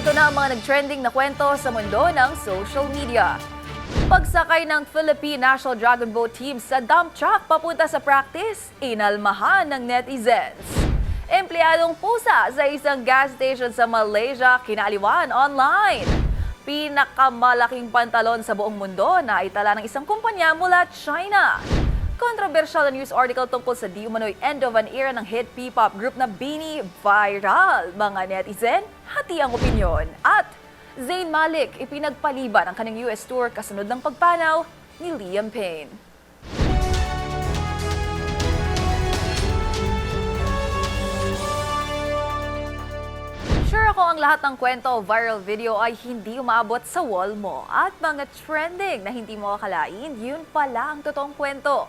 Narito na ang mga nag-trending na kwento sa mundo ng social media. Pagsakay ng Philippine National Dragon Boat Team sa dump truck papunta sa practice, inalmahan ng netizens. Empleyadong pusa sa isang gas station sa Malaysia kinaliwan online. Pinakamalaking pantalon sa buong mundo na itala ng isang kumpanya mula China. Kontrobersyal na news article tungkol sa di umano'y end of an era ng hit P-pop group na Beanie viral. Mga netizen, hati ang opinyon. At Zayn Malik ipinagpaliban ang kanyang US tour kasunod ng pagpanaw ni Liam Payne. Sure ako ang lahat ng kwento viral video ay hindi umaabot sa wall mo. At mga trending na hindi mo akalain, yun pala ang totoong kwento.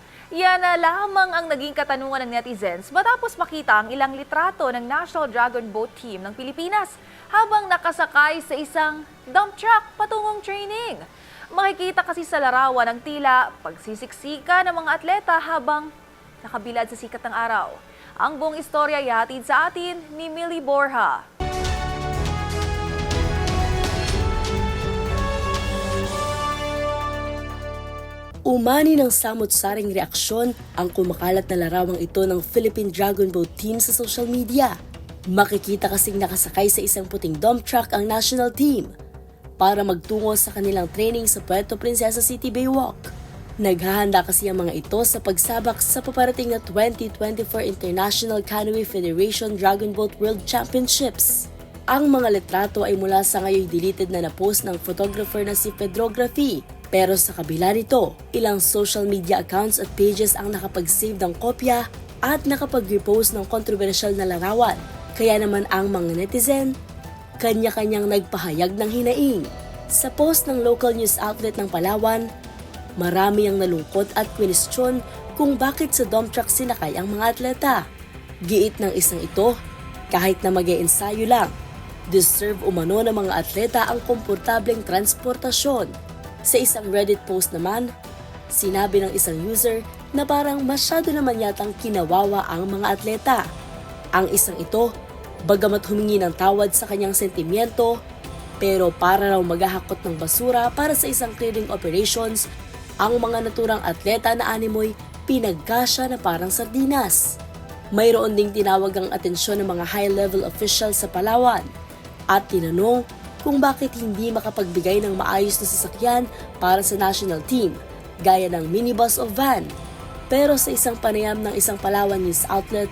Yan na lamang ang naging katanungan ng netizens matapos makita ang ilang litrato ng National Dragon Boat Team ng Pilipinas habang nakasakay sa isang dump truck patungong training. Makikita kasi sa larawan ang tila pagsisiksika ng mga atleta habang nakabilad sa sikat ng araw. Ang buong istorya ihatid sa atin ni Millie Borja. Umani ng samot-saring reaksyon ang kumakalat na larawang ito ng Philippine Dragon Boat Team sa social media. Makikita kasing nakasakay sa isang puting dump truck ang national team para magtungo sa kanilang training sa Puerto Princesa City Baywalk. Naghahanda kasi ang mga ito sa pagsabak sa paparating na 2024 International Canoe Federation Dragon Boat World Championships. Ang mga litrato ay mula sa ngayon deleted na na-post ng photographer na si Pedrography. Pero sa kabila nito, ilang social media accounts at pages ang nakapag-save ng kopya at nakapag-repost ng kontrobersyal na larawan. Kaya naman ang mga netizen, kanya-kanyang nagpahayag ng hinaing. Sa post ng local news outlet ng Palawan, marami ang nalungkot at kwestiyon kung bakit sa dump truck sinakay ang mga atleta. Giit ng isang ito, kahit na mag ensayo lang, deserve umano ng mga atleta ang komportableng transportasyon. Sa isang Reddit post naman, sinabi ng isang user na parang masyado naman yatang kinawawa ang mga atleta. Ang isang ito, bagamat humingi ng tawad sa kanyang sentimiento, pero para raw maghahakot ng basura para sa isang clearing operations, ang mga naturang atleta na animoy pinagkasya na parang sardinas. Mayroon ding tinawag ang atensyon ng mga high-level officials sa Palawan at tinanong kung bakit hindi makapagbigay ng maayos na sasakyan para sa national team, gaya ng minibus o van. Pero sa isang panayam ng isang Palawan news outlet,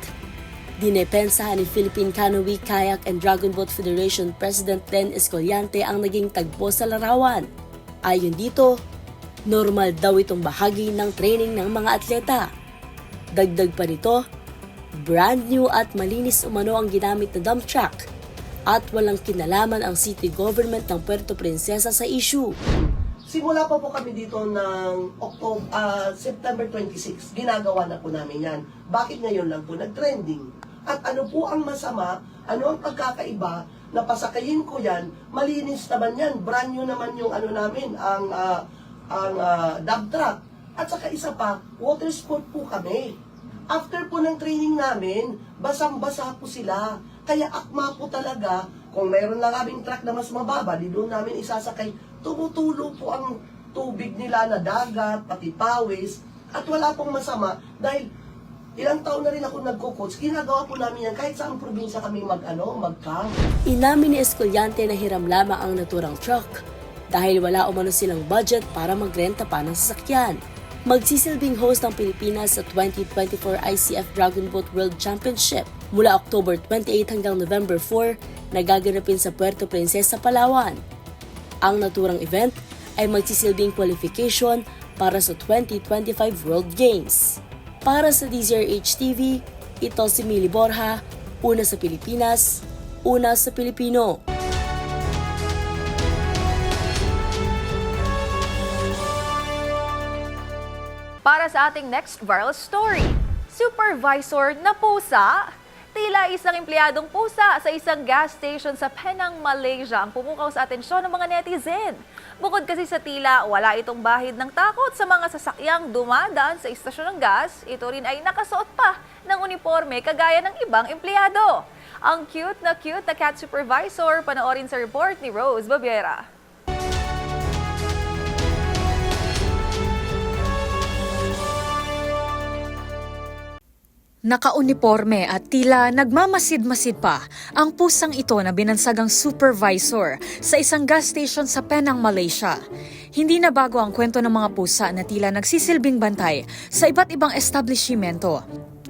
dinepensahan ni Philippine Canoe, Kayak and Dragon Boat Federation President Len Escoliante ang naging tagpo sa larawan. Ayon dito, normal daw itong bahagi ng training ng mga atleta. Dagdag pa nito, brand new at malinis umano ang ginamit na dump truck at walang kinalaman ang city government ng Puerto Princesa sa issue. Simula pa po kami dito ng October, ah, September 26. Ginagawa na po namin yan. Bakit ngayon lang po nag-trending? At ano po ang masama? Ano ang pagkakaiba na pasakayin ko yan? Malinis naman yan. Brand new naman yung ano namin, ang, ah, ang ah, dump truck. At saka isa pa, water sport po kami. After po ng training namin, basang-basa po sila. Kaya akma po talaga, kung meron lang kaming truck na mas mababa, di doon namin isasakay, tumutulo po ang tubig nila na dagat, pati pawis, at wala pong masama dahil ilang taon na rin ako nagko-coach, ginagawa po namin yan kahit saan probinsya kami mag, ano, mag-camp. Inamin ni Escoliante na hiram lamang ang naturang truck dahil wala umano silang budget para magrenta pa ng sasakyan. Magsisilbing host ng Pilipinas sa 2024 ICF Dragon Boat World Championship mula October 28 hanggang November 4 na gaganapin sa Puerto Princesa, Palawan. Ang naturang event ay magsisilbing qualification para sa 2025 World Games. Para sa DZRH TV, ito si Mili Borja, una sa Pilipinas, una sa Pilipino. Para sa ating next viral story, supervisor na pusa. Tila isang empleyadong pusa sa isang gas station sa Penang, Malaysia ang pumukaw sa atensyon ng mga netizen. Bukod kasi sa tila, wala itong bahid ng takot sa mga sasakyang dumadaan sa istasyon ng gas, ito rin ay nakasuot pa ng uniforme kagaya ng ibang empleyado. Ang cute na cute na cat supervisor, panoorin sa report ni Rose Babiera. Nakauniforme at tila nagmamasid-masid pa ang pusang ito na binansagang supervisor sa isang gas station sa Penang, Malaysia. Hindi na bago ang kwento ng mga pusa na tila nagsisilbing bantay sa iba't ibang establishmento.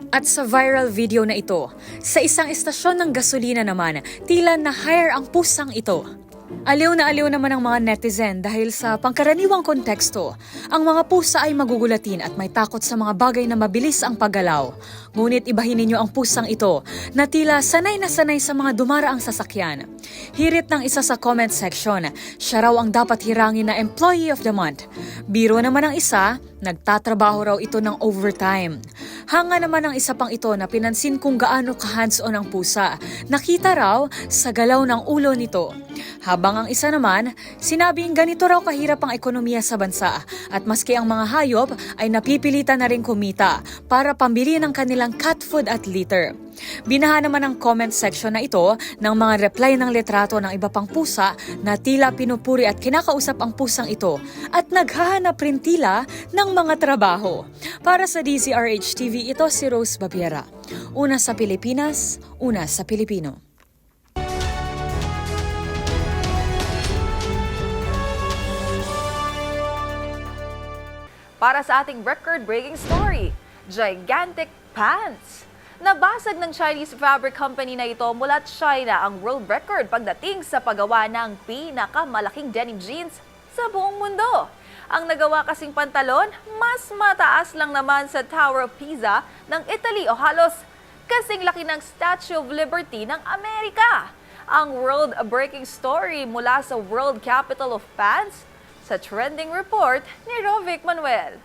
At sa viral video na ito, sa isang estasyon ng gasolina naman, tila na-hire ang pusang ito. Aliw na aliw naman ang mga netizen dahil sa pangkaraniwang konteksto, ang mga pusa ay magugulatin at may takot sa mga bagay na mabilis ang paggalaw. Ngunit ibahin ninyo ang pusang ito na tila sanay na sanay sa mga dumaraang sasakyan. Hirit ng isa sa comment section, siya raw ang dapat hirangin na Employee of the Month. Biro naman ang isa, nagtatrabaho raw ito ng overtime. Hanga naman ang isa pang ito na pinansin kung gaano ka-hands-on ang pusa. Nakita raw sa galaw ng ulo nito. Habang ang isa naman, sinabing ganito raw kahirap ang ekonomiya sa bansa at maski ang mga hayop ay napipilitan na rin kumita para pambili ng kanilang cat food at litter. Binaha naman ang comment section na ito ng mga reply ng litrato ng iba pang pusa na tila pinupuri at kinakausap ang pusang ito at naghahanap rin tila ng mga trabaho. Para sa DZRH TV, ito si Rose Babiera. Una sa Pilipinas, una sa Pilipino. Para sa ating record-breaking story, gigantic pants. Nabasag ng Chinese fabric company na ito mula China ang world record pagdating sa paggawa ng pinakamalaking denim jeans sa buong mundo. Ang nagawa kasing pantalon, mas mataas lang naman sa Tower of Pisa ng Italy o halos kasing laki ng Statue of Liberty ng Amerika. Ang world-breaking story mula sa World Capital of Pants sa trending report ni Rovic Manuel.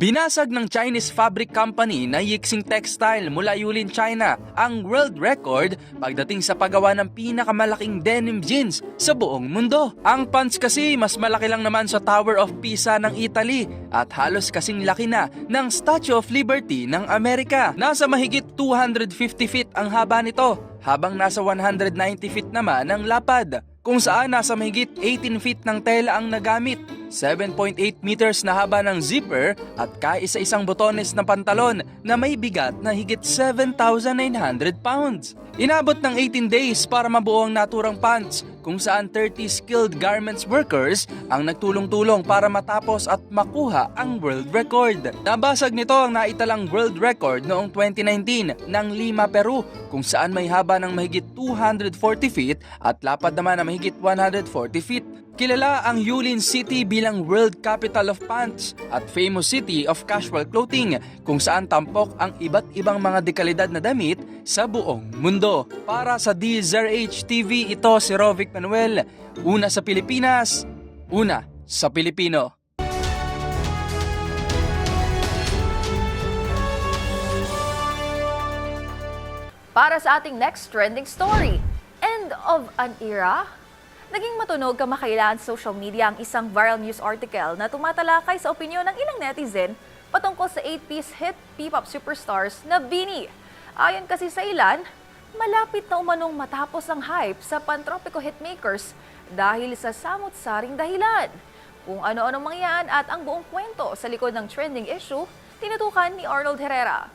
Binasag ng Chinese fabric company na Yixing Textile mula Yulin, China ang world record pagdating sa paggawa ng pinakamalaking denim jeans sa buong mundo. Ang pants kasi mas malaki lang naman sa Tower of Pisa ng Italy at halos kasing laki na ng Statue of Liberty ng Amerika. Nasa mahigit 250 feet ang haba nito habang nasa 190 feet naman ang lapad kung saan nasa mahigit 18 feet ng tela ang nagamit, 7.8 meters na haba ng zipper at kaisa-isang botones ng pantalon na may bigat na higit 7,900 pounds. Inabot ng 18 days para mabuo ang naturang pants kung saan 30 skilled garments workers ang nagtulong-tulong para matapos at makuha ang world record. Nabasag nito ang naitalang world record noong 2019 ng Lima, Peru kung saan may haba ng mahigit 240 feet at lapad naman na mahigit 140 feet. Kilala ang Yulin City bilang World Capital of Pants at famous city of casual clothing kung saan tampok ang iba't ibang mga dekalidad na damit sa buong mundo. Para sa DZRH TV, ito si Rovic Manuel. Una sa Pilipinas, una sa Pilipino. Para sa ating next trending story, End of an Era? Naging matunog kamakailan sa social media ang isang viral news article na tumatalakay sa opinyon ng ilang netizen patungkol sa 8-piece hit P-pop superstars na Bini. Ayon kasi sa ilan, malapit na umanong matapos ang hype sa pantropiko hitmakers dahil sa samot-saring dahilan. Kung ano-ano mangyan at ang buong kwento sa likod ng trending issue, tinutukan ni Arnold Herrera.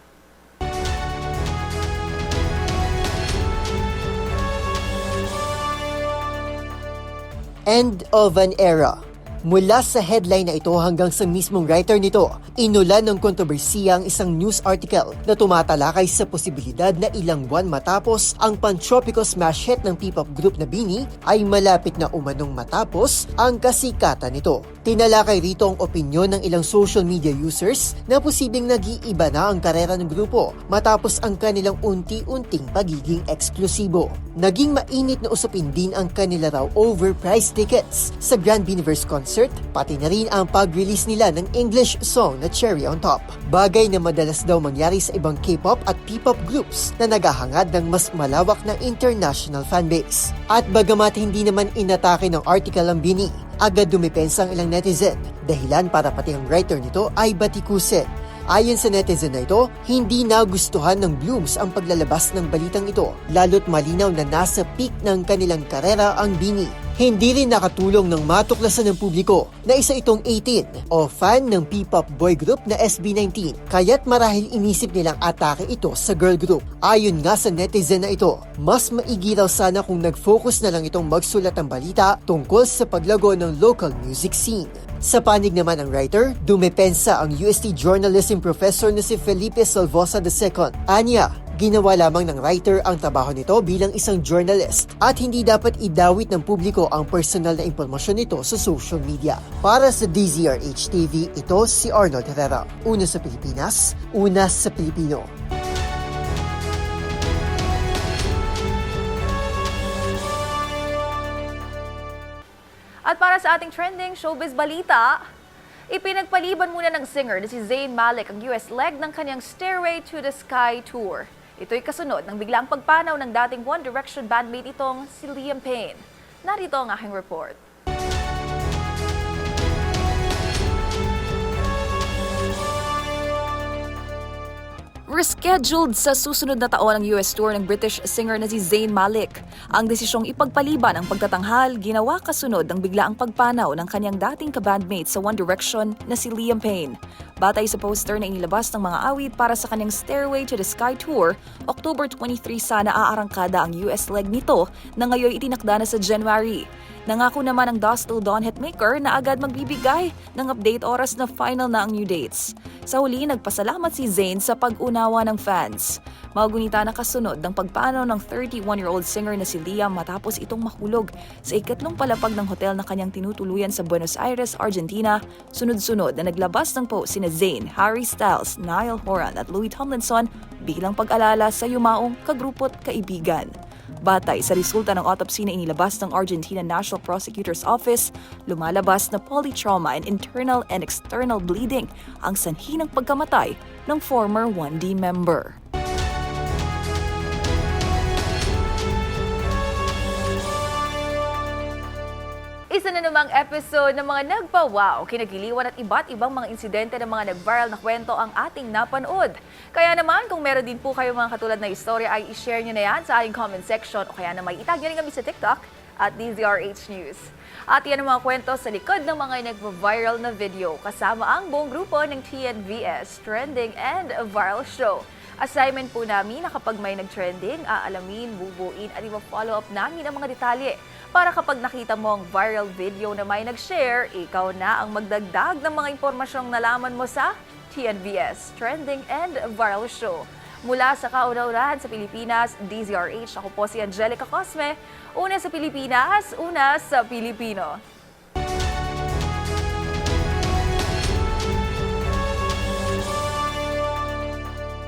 End of an era. Mula sa headline na ito hanggang sa mismong writer nito, inulan ng kontrobersiya ang isang news article na tumatalakay sa posibilidad na ilang buwan matapos ang pantropico smash hit ng P-pop group na Bini ay malapit na umanong matapos ang kasikatan nito. Tinalakay rito ang opinyon ng ilang social media users na posibleng nag-iiba na ang karera ng grupo matapos ang kanilang unti-unting pagiging eksklusibo. Naging mainit na usapin din ang kanila raw overpriced tickets sa Grand Universe concert, pati na rin ang pag-release nila ng English song na Cherry on Top. Bagay na madalas daw mangyari sa ibang K-pop at P-pop groups na naghahangad ng mas malawak na international fanbase. At bagamat hindi naman inatake ng article ang Bini, agad dumipensa ang ilang netizen dahilan para pati ang writer nito ay batikusin. Ayon sa netizen na ito, hindi nagustuhan ng Blooms ang paglalabas ng balitang ito, lalo't malinaw na nasa peak ng kanilang karera ang Bini. Hindi rin nakatulong ng matuklasan ng publiko na isa itong 18 o fan ng P-pop boy group na SB19, kaya't marahil inisip nilang atake ito sa girl group. Ayon nga sa netizen na ito, mas maigi raw sana kung nag-focus na lang itong magsulat ng balita tungkol sa paglago ng local music scene. Sa panig naman ng writer, dumepensa ang UST journalism professor na si Felipe Salvosa II. Anya, ginawa lamang ng writer ang trabaho nito bilang isang journalist at hindi dapat idawit ng publiko ang personal na impormasyon nito sa social media. Para sa DZRH TV, ito si Arnold Herrera. Una sa Pilipinas, una sa Pilipino. At para sa ating trending showbiz balita, ipinagpaliban muna ng singer na si Zayn Malik ang US leg ng kanyang Stairway to the Sky tour. Ito'y kasunod ng biglang pagpanaw ng dating One Direction bandmate itong si Liam Payne. Narito ang aking report. Rescheduled sa susunod na taon ang US tour ng British singer na si Zayn Malik. Ang desisyong ipagpaliban ang pagtatanghal ginawa kasunod ng biglaang pagpanaw ng kanyang dating kabandmate sa One Direction na si Liam Payne. Batay sa poster na inilabas ng mga awit para sa kanyang Stairway to the Sky tour, October 23 sana aarangkada ang US leg nito na ngayon itinakda na sa January. Nangako naman ang Dust Till Dawn hitmaker na agad magbibigay ng update oras na final na ang new dates. Sa huli, nagpasalamat si Zayn sa pag-unawa ng fans. Magunita na kasunod ng pagpanaw ng 31-year-old singer na si Liam matapos itong mahulog sa ikatlong palapag ng hotel na kanyang tinutuluyan sa Buenos Aires, Argentina. Sunod-sunod na naglabas ng post sina Zayn, Harry Styles, Niall Horan at Louis Tomlinson bilang pag-alala sa yumaong kagrupot kaibigan. Batay sa resulta ng autopsy na inilabas ng Argentina National Prosecutor's Office, lumalabas na polytrauma and internal and external bleeding ang sanhi ng pagkamatay ng former 1D member. Namang episode ng mga nagpa-wow, kinagiliwan at iba't ibang mga insidente ng mga nag-viral na kwento ang ating napanood. Kaya naman, kung meron din po kayo mga katulad na istorya, ay i-share nyo na yan sa ating comment section o kaya naman itag nyo rin kami sa TikTok at DZRH News. At yan ang mga kwento sa likod ng mga nag-viral na video kasama ang buong grupo ng TNVS Trending and Viral Show. Assignment po namin na kapag may nag-trending, aalamin, bubuin at ipa-follow up namin ang mga detalye para kapag nakita mo ang viral video na may nag-share, ikaw na ang magdagdag ng mga impormasyong nalaman mo sa TNVS Trending and Viral Show. Mula sa kauna-unahan sa Pilipinas, DZRH, ako po si Angelica Cosme. Una sa Pilipinas, una sa Pilipino.